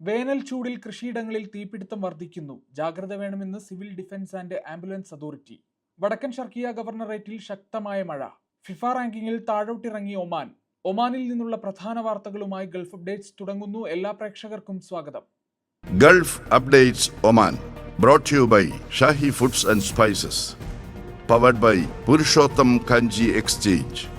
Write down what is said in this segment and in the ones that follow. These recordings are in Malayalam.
വേനൽ ചൂടിൽ കൃഷിയിടങ്ങളിൽ തീപിടുത്തം വർദ്ധിക്കുന്നു. ജാഗ്രത വേണമെന്ന് civil defence and ambulance authority. വടക്കൻ ഷർക്കിയ ഗവർണറേറ്റിൽ ശക്തമായ മഴ. ഫിഫ റാങ്കിങ്ങിൽ താഴോട്ടിറങ്ങി ഒമാൻ. ഒമാനിൽ നിന്നുള്ള പ്രധാന വാർത്തകളുമായി ഗൾഫ് അപ്ഡേറ്റ്സ് തുടങ്ങുന്നു. എല്ലാ പ്രേക്ഷകർക്കും സ്വാഗതം. Gulf updates Oman. Brought you by Shahi foods and spices powered by Purushottam Kanji exchange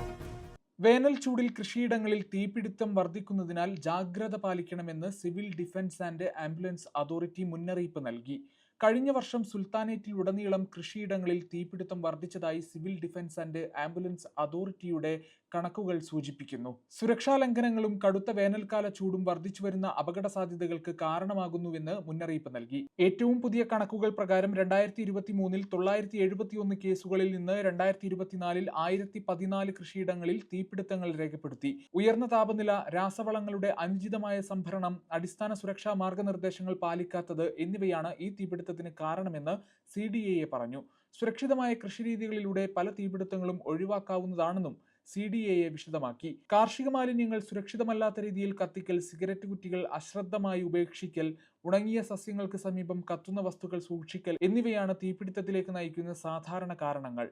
വേനൽ ചൂടിൽ കൃഷിയിടങ്ങളിൽ തീപിടുത്തം വർദ്ധിക്കുന്നതിനാൽ ജാഗ്രത പാലിക്കണമെന്ന് civil defence and ambulance authority മുന്നറിയിപ്പ് നൽകി. കഴിഞ്ഞ വർഷം സുൽത്താനേറ്റിൽ ഉടനീളം കൃഷിയിടങ്ങളിൽ തീപിടുത്തം വർദ്ധിച്ചതായി സിവിൽ ഡിഫൻസ് ആൻഡ് ആംബുലൻസ് അതോറിറ്റിയുടെ കണക്കുകൾ സൂചിപ്പിക്കുന്നു. സുരക്ഷാ ലംഘനങ്ങളും കടുത്ത വേനൽക്കാല ചൂടും വർദ്ധിച്ചു വരുന്ന അപകട സാധ്യതകൾക്ക് കാരണമാകുന്നുവെന്ന് മുന്നറിയിപ്പ് നൽകി. ഏറ്റവും പുതിയ കണക്കുകൾ പ്രകാരം രണ്ടായിരത്തി ഇരുപത്തി മൂന്നിൽ തൊള്ളായിരത്തി എഴുപത്തിയൊന്ന് കേസുകളിൽ നിന്ന് രണ്ടായിരത്തി ഇരുപത്തിനാലിൽ ആയിരത്തി പതിനാല് കൃഷിയിടങ്ങളിൽ തീപിടുത്തങ്ങൾ രേഖപ്പെടുത്തി. ഉയർന്ന താപനില രാസവളങ്ങളുടെ അനുചിതമായ സംഭരണം അടിസ്ഥാന സുരക്ഷാ മാർഗനിർദ്ദേശങ്ങൾ പാലിക്കാത്തത് എന്നിവയാണ് ഈ തീപിടുത്തത്തിന് കാരണമെന്ന് സി ഡി എ പറഞ്ഞു. സുരക്ഷിതമായ കൃഷിരീതികളിലൂടെ പല തീപിടുത്തങ്ങളും ഒഴിവാക്കാവുന്നതാണെന്നും സി ഡി എയെ വിശദമാക്കി. കാർഷിക മാലിന്യങ്ങൾ സുരക്ഷിതമല്ലാത്ത രീതിയിൽ കത്തിക്കൽ സിഗരറ്റ് കുറ്റികൾ അശ്രദ്ധമായി ഉപേക്ഷിക്കൽ ഉണങ്ങിയ സസ്യങ്ങൾക്ക് സമീപം കത്തുന്ന വസ്തുക്കൾ സൂക്ഷിക്കൽ എന്നിവയാണ് തീപിടുത്തത്തിലേക്ക് നയിക്കുന്ന സാധാരണ കാരണങ്ങൾ.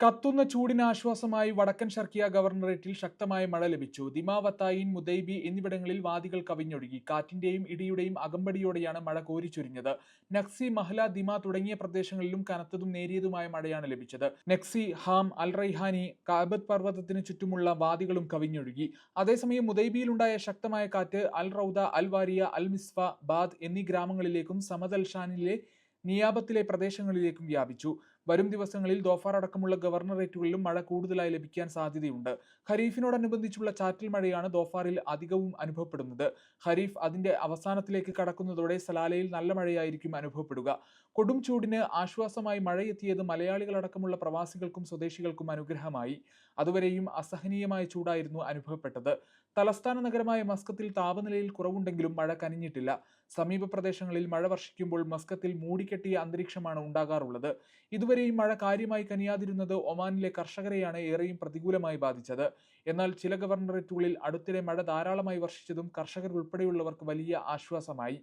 കത്തുന്ന ചൂടിന് ആശ്വാസമായി വടക്കൻ ഷർക്കിയ ഗവർണറേറ്റിൽ ശക്തമായ മഴ ലഭിച്ചു. ദിമാവത്തായിൻ മുദൈബി എന്നിവിടങ്ങളിൽ വാദികൾ കവിഞ്ഞൊഴുകി. കാറ്റിന്റെയും ഇടിയുടെയും അകമ്പടിയോടെയാണ് മഴ കോരിച്ചൊരിഞ്ഞത് നക്സി മഹ്ല ദിമ തുടങ്ങിയ പ്രദേശങ്ങളിലും കനത്തതും നേരിയതുമായ മഴയാണ് ലഭിച്ചത്. നക്സി ഹാം അൽ റൈഹാനി കാബത്ത് പർവതത്തിന് ചുറ്റുമുള്ള വാദികളും കവിഞ്ഞൊഴുകി. അതേസമയം മുദൈബിയിലുണ്ടായ ശക്തമായ കാറ്റ് അൽ റൌദ അൽ വാരിയ അൽ മിസ്ഫ ബാദ് എന്നീ ഗ്രാമങ്ങളിലേക്കും സമദൽ ഷാനിലെ നിയാബത്തിലെ പ്രദേശങ്ങളിലേക്കും വ്യാപിച്ചു. വരും ദിവസങ്ങളിൽ ദോഫാർ അടക്കമുള്ള ഗവർണറേറ്റുകളിലും മഴ കൂടുതലായി ലഭിക്കാൻ സാധ്യതയുണ്ട്. ഖരീഫിനോടനുബന്ധിച്ചുള്ള ചാറ്റൽ മഴയാണ് ദോഫാറിൽ അധികവും അനുഭവപ്പെടുന്നത്. ഖരീഫ് അതിന്റെ അവസാനത്തിലേക്ക് കടക്കുന്നതോടെ സലാലയിൽ നല്ല മഴയായിരിക്കും അനുഭവപ്പെടുക. കൊടും ചൂടിന് ആശ്വാസമായി മഴയെത്തിയത് മലയാളികളടക്കമുള്ള പ്രവാസികൾക്കും സ്വദേശികൾക്കും അനുഗ്രഹമായി. അതുവരെയും അസഹനീയമായ ചൂടായിരുന്നു അനുഭവപ്പെട്ടത്. തലസ്ഥാന നഗരമായ മസ്കത്തിൽ താപനിലയിൽ കുറവുണ്ടെങ്കിലും മഴ കനിഞ്ഞിട്ടില്ല. സമീപ പ്രദേശങ്ങളിൽ മഴ വർഷിക്കുമ്പോൾ മസ്കത്തിൽ മൂടിക്കെട്ടിയ അന്തരീക്ഷമാണ് ഉണ്ടാകാറുള്ളത്. ഇതുവരെയും മഴ കാര്യമായി കനിയാതിരുന്നത് ഒമാനിലെ കർഷകരെയാണ് ഏറെയും പ്രതികൂലമായി ബാധിച്ചത്. എന്നാൽ ചില ഗവർണറേറ്റുകളിൽ അടുത്തിടെ മഴ ധാരാളമായി വർഷിച്ചതും കർഷകർ ഉൾപ്പെടെയുള്ളവർക്ക് വലിയ ആശ്വാസമായി.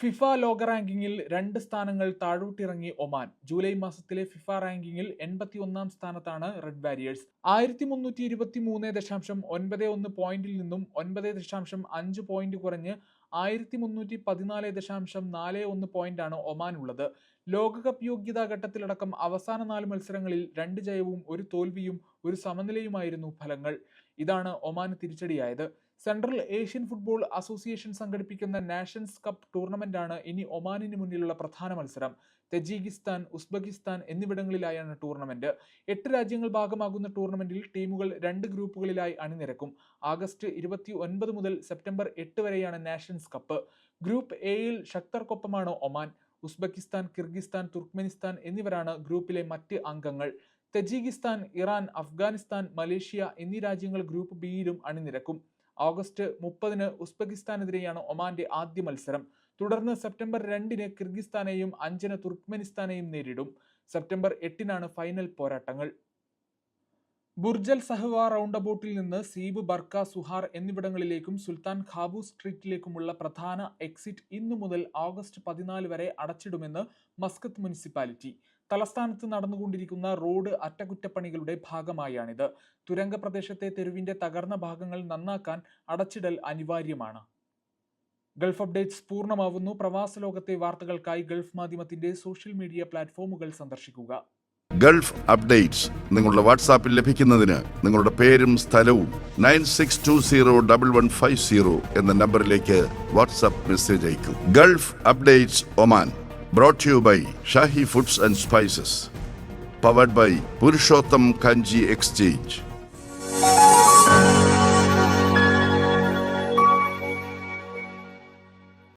ഫിഫ ലോക റാങ്കിങ്ങിൽ രണ്ട് സ്ഥാനങ്ങൾ താഴോട്ടിറങ്ങി ഒമാൻ. ജൂലൈ മാസത്തിലെ ഫിഫ റാങ്കിങ്ങിൽ എൺപത്തി ഒന്നാം സ്ഥാനത്താണ് റെഡ് വാരിയേഴ്സ്. ആയിരത്തി മുന്നൂറ്റി ഇരുപത്തി മൂന്ന് ദശാംശം ഒൻപത് ഒന്ന് പോയിന്റിൽ നിന്നും ഒൻപത് ദശാംശം അഞ്ച് പോയിന്റ് കുറഞ്ഞ് ആയിരത്തി മുന്നൂറ്റി പതിനാല് ദശാംശം നാല് ഒന്ന് പോയിന്റാണ് ഒമാൻ ഉള്ളത്. ലോകകപ്പ് യോഗ്യതാ ഘട്ടത്തിലടക്കം അവസാന നാല് മത്സരങ്ങളിൽ രണ്ട് ജയവും ഒരു തോൽവിയും ഒരു സമനിലയുമായിരുന്നു ഫലങ്ങൾ. ഇതാണ് ഒമാന് തിരിച്ചടിയായത്. സെൻട്രൽ ഏഷ്യൻ ഫുട്ബോൾ അസോസിയേഷൻ സംഘടിപ്പിക്കുന്ന നാഷൻസ് കപ്പ് ടൂർണമെന്റാണ് ഇനി ഒമാനിന് മുന്നിലുള്ള പ്രധാന മത്സരം. തെജീകിസ്ഥാൻ ഉസ്ബെക്കിസ്ഥാൻ എന്നിവിടങ്ങളിലായാണ് ടൂർണമെന്റ്. എട്ട് രാജ്യങ്ങൾ ഭാഗമാകുന്ന ടൂർണമെന്റിൽ ടീമുകൾ രണ്ട് ഗ്രൂപ്പുകളിലായി അണിനിരക്കും. ആഗസ്റ്റ് ഇരുപത്തി ഒൻപത് മുതൽ സെപ്റ്റംബർ എട്ട് വരെയാണ് നാഷൻസ് കപ്പ്. ഗ്രൂപ്പ് എയിൽ ശക്തർക്കൊപ്പമാണ് ഒമാൻ. ഉസ്ബെക്കിസ്ഥാൻ കിർഗിസ്ഥാൻ തുർക്ക്മെനിസ്ഥാൻ എന്നിവരാണ് ഗ്രൂപ്പിലെ മറ്റ് അംഗങ്ങൾ. തജികിസ്ഥാൻ ഇറാൻ അഫ്ഗാനിസ്ഥാൻ മലേഷ്യ എന്നീ രാജ്യങ്ങൾ ഗ്രൂപ്പ് ബിയിലും അണിനിരക്കും. ഓഗസ്റ്റ് മുപ്പതിന് ഉസ്ബെക്കിസ്ഥാനെതിരെയാണ് ഒമാന്റെ ആദ്യ മത്സരം. തുടർന്ന് സെപ്റ്റംബർ രണ്ടിന് കിർഗിസ്ഥാനെയും അഞ്ചിന് തുർക്ക്മെനിസ്ഥാനെയും നേരിടും. സെപ്റ്റംബർ എട്ടിനാണ് ഫൈനൽ പോരാട്ടങ്ങൾ. ബുർജൽ സഹവാ റൗണ്ട് അബൌട്ടിൽ നിന്ന് സീബ് ബർക്ക സുഹാർ എന്നിവിടങ്ങളിലേക്കും സുൽത്താൻ ഖാബു സ്ട്രീറ്റിലേക്കുമുള്ള പ്രധാന എക്സിറ്റ് ഇന്നു മുതൽ ഓഗസ്റ്റ് പതിനാല് വരെ അടച്ചിടുമെന്ന് മസ്കത്ത് മുനിസിപ്പാലിറ്റി. തലസ്ഥാനത്ത് നടന്നുകൊണ്ടിരിക്കുന്ന റോഡ് അറ്റകുറ്റപ്പണികളുടെ ഭാഗമായാണിത്. തുരങ്ക പ്രദേശത്തെ തെരുവിന്റെ തകർന്ന ഭാഗങ്ങൾ നന്നാക്കാൻ അടച്ചിടൽ അനിവാര്യമാണ്. ഗൾഫ് അപ്ഡേറ്റ്സ് പൂർണമാവുന്നു. പ്രവാസ ലോകത്തെ വാർത്തകൾക്കായി ഗൾഫ് മാധ്യമത്തിന്റെ സോഷ്യൽ മീഡിയ പ്ലാറ്റ്ഫോമുകൾ സന്ദർശിക്കുക. ഗൾഫ് അപ്ഡേറ്റ്സ് നിങ്ങളുടെ വാട്സാപ്പിൽ ലഭിക്കുന്നതിന് നിങ്ങളുടെ പേരും സ്ഥലവും nine six two zero double one five zero എന്ന നമ്പറിലേക്ക് വാട്സാപ്പ് മെസ്സേജ് അയക്കും. Gulf updates Oman brought you by Shahi foods and spices powered by Purushottam Kanji exchange.